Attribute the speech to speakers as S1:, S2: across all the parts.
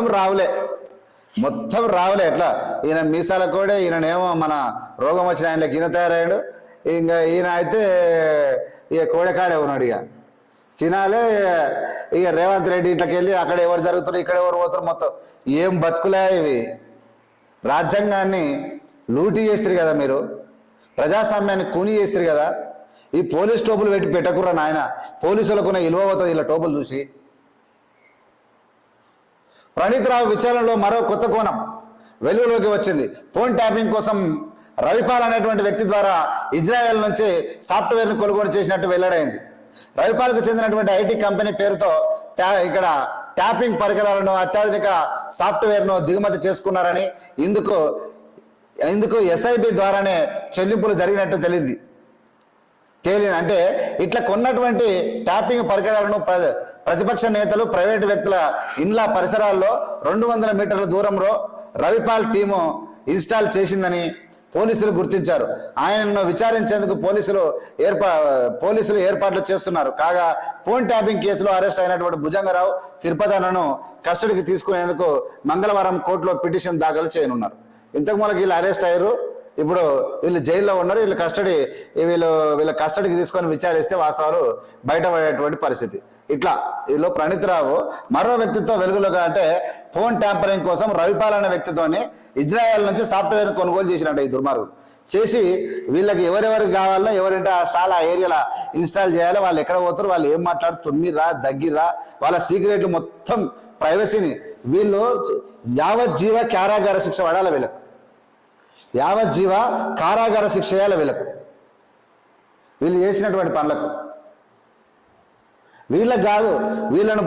S1: మొత్తం రావులే. మొత్తం రావులే. ఎట్లా? ఈయన మీసాల కూడా ఈయననేమో మన రోగం వచ్చిన ఆయనకి ఈయన తయారయ్యాడు. ఇంకా ఈయన అయితే ఇక కోడెకాడే ఉన్నాడు ఇక. తినాలే. ఇక రేవంత్ రెడ్డి ఇంట్లోకి వెళ్ళి అక్కడ ఎవరు జరుగుతారు ఇక్కడ ఎవరు పోతారు మొత్తం. ఏం బతుకులే ఇవి. రాజ్యాంగాన్ని లూటీ చేస్తారు కదా మీరు. ప్రజాస్వామ్యాన్ని కూని చేస్తారు కదా. ఈ పోలీస్ టోపులు పెట్టి పెట్టకురా నాయన. పోలీసులకు ఇలువ అవుతుంది ఇలా టోపులు చూసి. ప్రణీత్ రావు విచారణలో మరో కొత్త కోణం వెలుగులోకి వచ్చింది. ఫోన్ ట్యాపింగ్ కోసం రవిపాల్ అనేటువంటి వ్యక్తి ద్వారా ఇజ్రాయెల్ నుంచి సాఫ్ట్వేర్ను కొనుగోలు చేసినట్టు వెల్లడైంది. రవిపాల్కు చెందినటువంటి ఐటీ కంపెనీ పేరుతో ట్యా ఇక్కడ ట్యాపింగ్ పరికరాలను అత్యాధునిక సాఫ్ట్వేర్ను దిగుమతి చేసుకున్నారని ఇందుకు ఇందుకు ఎస్ఐబి ద్వారానే చెల్లింపులు జరిగినట్టు తెలియింది. తేలింది అంటే ఇట్లా కొన్నటువంటి ట్యాపింగ్ పరికరాలను ప్ర- ప్రతిపక్ష నేతలు ప్రైవేటు వ్యక్తుల ఇండ్ల పరిసరాల్లో రెండు వందల మీటర్ల దూరంలో రవిపాల్ టీము ఇన్స్టాల్ చేసిందని పోలీసులు గుర్తించారు. ఆయనను విచారించేందుకు పోలీసులు ఏర్పా పోలీసులు ఏర్పాట్లు చేస్తున్నారు. కాగా ఫోన్ ట్యాపింగ్ కేసులో అరెస్ట్ అయినటువంటి భుజంగరావు తిరుపతనను కస్టడీకి తీసుకునేందుకు మంగళవారం కోర్టులో పిటిషన్ దాఖలు చేయనున్నారు. ఇంతకు మనకి వీళ్ళు అరెస్ట్ అయ్యారు. ఇప్పుడు వీళ్ళు జైల్లో ఉన్నారు వీళ్ళు కస్టడీ వీళ్ళు వీళ్ళ కస్టడీకి తీసుకొని విచారిస్తే వాస్తవాలు బయటపడేటువంటి పరిస్థితి. ఇట్లా వీళ్ళు ప్రణీత్ రావు మరో వ్యక్తితో వెలుగులోకి అంటే ఫోన్ ట్యాంపరింగ్ కోసం రవిపాల్ అనే వ్యక్తితోని ఇజ్రాయెల్ నుంచి సాఫ్ట్వేర్ కొనుగోలు చేసినట్టు ఈ దుర్మార్గుడు. చేసి వీళ్ళకి ఎవరెవరికి కావాలో ఎవరింటే ఆ చాలా ఏరియాలో ఇన్స్టాల్ చేయాలి వాళ్ళు ఎక్కడ పోతారు వాళ్ళు ఏం మాట్లాడు తుమ్మిరా దగ్గిరా వాళ్ళ సీక్రెట్లు మొత్తం ప్రైవసీని వీళ్ళు యావజ్జీవ కారాగార శిక్ష పడాలి వీళ్ళకి. యావజ్జీవ కారాగార శిక్ష చేయాలి వీళ్ళకు. వీళ్ళు చేసినటువంటి పనులకు. వీళ్ళకు కాదు వీళ్ళను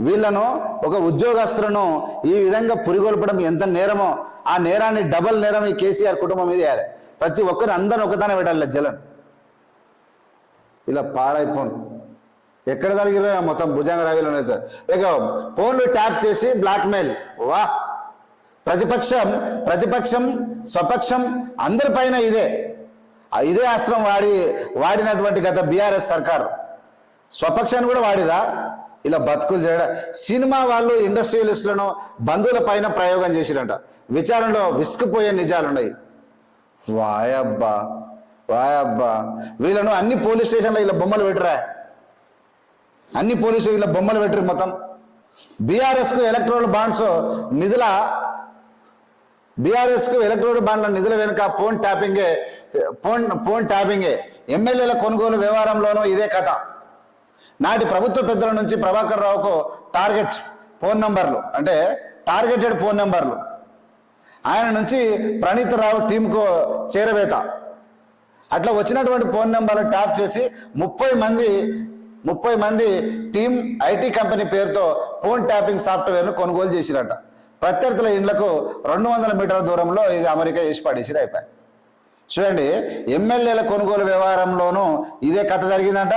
S1: వీళ్ళను ఒక ఉద్యోగస్తులను ఈ విధంగా పురిగొల్పడం ఎంత నేరమో ఆ నేరాన్ని డబల్ నేరం ఈ కేసీఆర్ కుటుంబం మీద వేయాలి. ప్రతి ఒక్కరు అందరూ ఒకదానే పెట్టాలి జలం ఇలా పాడైపోను ఎక్కడ తగిలినా మొత్తం భుజంగ రావిలో సార్. ఇక ఫోన్లు ట్యాప్ చేసి బ్లాక్మెయిల్. వా ప్రతిపక్షం ప్రతిపక్షం స్వపక్షం అందరిపైన ఇదే. ఇదే అస్త్రం వాడి వాడినటువంటి గత బీఆర్ఎస్ సర్కార్. స్వపక్షాన్ని కూడా వాడిరా. ఇలా బతుకులు చేయడం సినిమా వాళ్ళు ఇండస్ట్రియలిస్టులను బంధువుల పైన ప్రయోగం చేసిరంట. విచారణలో విసుకుపోయే నిజాలున్నాయి వాయబ్బా వాయబ్బా. వీళ్ళను అన్ని పోలీస్ స్టేషన్లో ఇలా బొమ్మలు పెట్టరా? అన్ని పోలీస్ స్టేషన్లో బొమ్మలు పెట్టరు మొత్తం. బీఆర్ఎస్కు ఎలక్ట్రోల్ బాండ్స్ నిధుల బీఆర్ఎస్కు ఎలక్ట్రోడ్ బాండ్ల నిధుల వెనుక ఫోన్ ట్యాపింగే ఫోన్ ఫోన్ ట్యాపింగే. ఎమ్మెల్యేల కొనుగోలు వ్యవహారంలోనూ ఇదే కథ. నాటి ప్రభుత్వ పెద్దల నుంచి ప్రభాకర్ రావుకు టార్గెట్ ఫోన్ నంబర్లు. అంటే టార్గెటెడ్ ఫోన్ నంబర్లు. ఆయన నుంచి ప్రణీత్ రావు టీంకు చేరవేత. అట్లా వచ్చినటువంటి ఫోన్ నెంబర్లు ట్యాప్ చేసి ముప్పై మంది ముప్పై మంది టీం ఐటీ కంపెనీ పేరుతో ఫోన్ ట్యాపింగ్ సాఫ్ట్వేర్ను కొనుగోలు చేసిరట. ప్రత్యర్థుల ఇండ్లకు రెండు వందల మీటర్ల దూరంలో ఇది అమెరికా చేసి పడేసిరు అయిపోయి. చూడండి ఎమ్మెల్యేల కొనుగోలు వ్యవహారంలోనూ ఇదే కథ జరిగిందంట.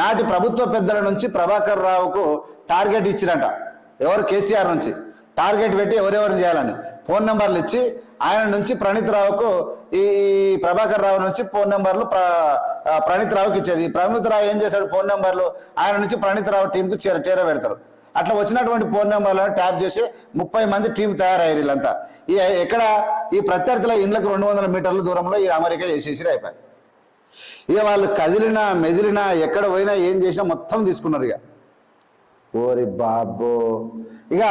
S1: నాటి ప్రభుత్వ పెద్దల నుంచి ప్రభాకర్ రావుకు టార్గెట్ ఇచ్చిరంట. ఎవరు? కేసీఆర్ నుంచి. టార్గెట్ పెట్టి ఎవరెవరు చేయాలని ఫోన్ నెంబర్లు ఇచ్చి ఆయన నుంచి ప్రణీత్ రావుకు ఈ ప్రభాకర్ రావు నుంచి ఫోన్ నెంబర్లు ప్ర ప్రణీత్ రావుకి ఇచ్చేది. ప్రణీత్ రావు ఏం చేశాడు? ఫోన్ నెంబర్లు ఆయన నుంచి ప్రణీత్ రావు టీంకు చేర చేర పెడతారు అట్లా వచ్చినటువంటి ఫోన్ నెంబర్లను ట్యాప్ చేసి ముప్పై మంది టీం తయారయ్యారు వీళ్ళంతా. ఈ ఎక్కడ ఈ ప్రత్యర్థుల ఇండ్లకు రెండు వందల మీటర్ల దూరంలో ఈ అమెరికా చేసేసి అయిపోయి ఇక వాళ్ళు కదిలినా మెదిలినా ఎక్కడ పోయినా ఏం చేసినా మొత్తం తీసుకున్నారు ఇక. ఓరి బాబో. ఇక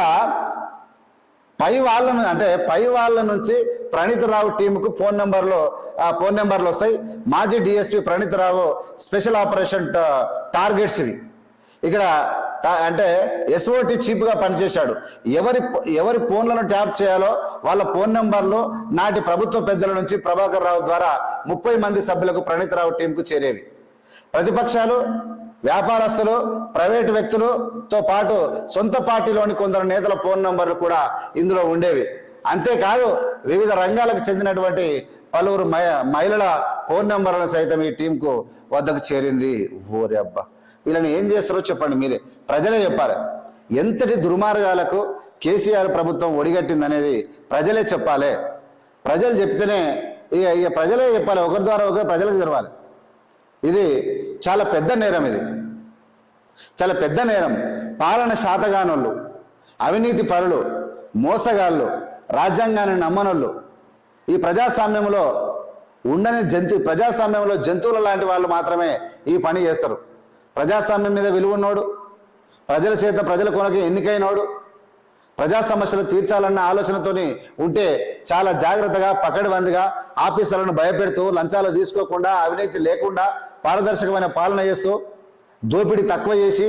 S1: పై వాళ్ళ అంటే పై వాళ్ళ నుంచి ప్రణీతరావు టీంకు ఫోన్ నెంబర్లు ఆ ఫోన్ నెంబర్లు వస్తాయి. మాజీ DSP Praneeth Rao special operation targets ఇవి ఇక్కడ అంటే ఎస్ఓటి చీప్గా పనిచేశాడు. ఎవరి ఎవరి ఫోన్లను ట్యాప్ చేయాలో వాళ్ళ ఫోన్ నెంబర్లు నాటి ప్రభుత్వ పెద్దల నుంచి ప్రభాకర్ రావు ద్వారా ముప్పై మంది సభ్యులకు ప్రణీత్ రావు టీంకు చేరేవి. ప్రతిపక్షాలు వ్యాపారస్తులు ప్రైవేటు వ్యక్తులతో పాటు సొంత పార్టీలోని కొందరు నేతల ఫోన్ నంబర్లు కూడా ఇందులో ఉండేవి. అంతేకాదు వివిధ రంగాలకు చెందినటువంటి పలువురు మహిళల ఫోన్ నెంబర్లను సైతం ఈ టీంకు వద్దకు చేరింది. ఓరే అబ్బా! వీళ్ళని ఏం చేస్తారో చెప్పండి మీరే. ప్రజలే చెప్పాలి. ఎంతటి దుర్మార్గాలకు కేసీఆర్ ప్రభుత్వం ఒడిగట్టిందనేది ప్రజలే చెప్పాలి. ప్రజలు చెప్తేనే ఇక ఇక ప్రజలే చెప్పాలి. ఒకరి ద్వారా ఒకరు ప్రజలకు తెరవాలి. ఇది చాలా పెద్ద నేరం ఇది. చాలా పెద్ద నేరం. పాలన శాతగానోళ్ళు అవినీతి పరులు మోసగాళ్ళు రాజ్యాంగాన్ని నమ్మనోళ్ళు ఈ ప్రజాస్వామ్యంలో ఉండని జంతు ప్రజాస్వామ్యంలో జంతువుల లాంటి వాళ్ళు మాత్రమే ఈ పని చేస్తారు. ప్రజాస్వామ్యం మీద విలువ ఉన్నోడు ప్రజల చేత ప్రజల కొనకి ఎన్నికైనోడు ప్రజా సమస్యలు తీర్చాలన్న ఆలోచనతోని ఉంటే చాలా జాగ్రత్తగా పకడివందిగా ఆఫీసర్లను భయపెడుతూ లంచాలు తీసుకోకుండా అవినీతి లేకుండా పారదర్శకమైన పాలన చేస్తూ దోపిడీ తక్కువ చేసి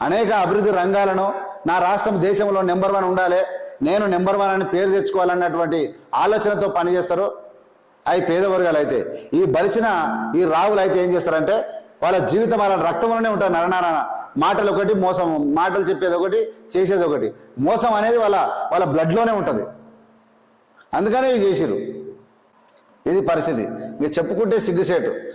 S1: అనేక అభివృద్ధి రంగాలను నా రాష్ట్రం దేశంలో నెంబర్ వన్ ఉండాలి నేను నెంబర్ వన్ అని పేరు తెచ్చుకోవాలన్నటువంటి ఆలోచనతో పనిచేస్తారు. అవి పేద వర్గాలు అయితే ఈ బలిసిన ఈ రావులు అయితే ఏం చేస్తారంటే వాళ్ళ జీవితం వాళ్ళ రక్తంలోనే ఉంటారు నరనారాయణ. మాటలు ఒకటి మోసం. మాటలు చెప్పేది ఒకటి చేసేది ఒకటి. మోసం అనేది వాళ్ళ వాళ్ళ బ్లడ్లోనే ఉంటుంది. అందుకనే ఇవి చేసిరు ఇది పరిస్థితి. మీరు చెప్పుకుంటే సిగ్గుసేటు.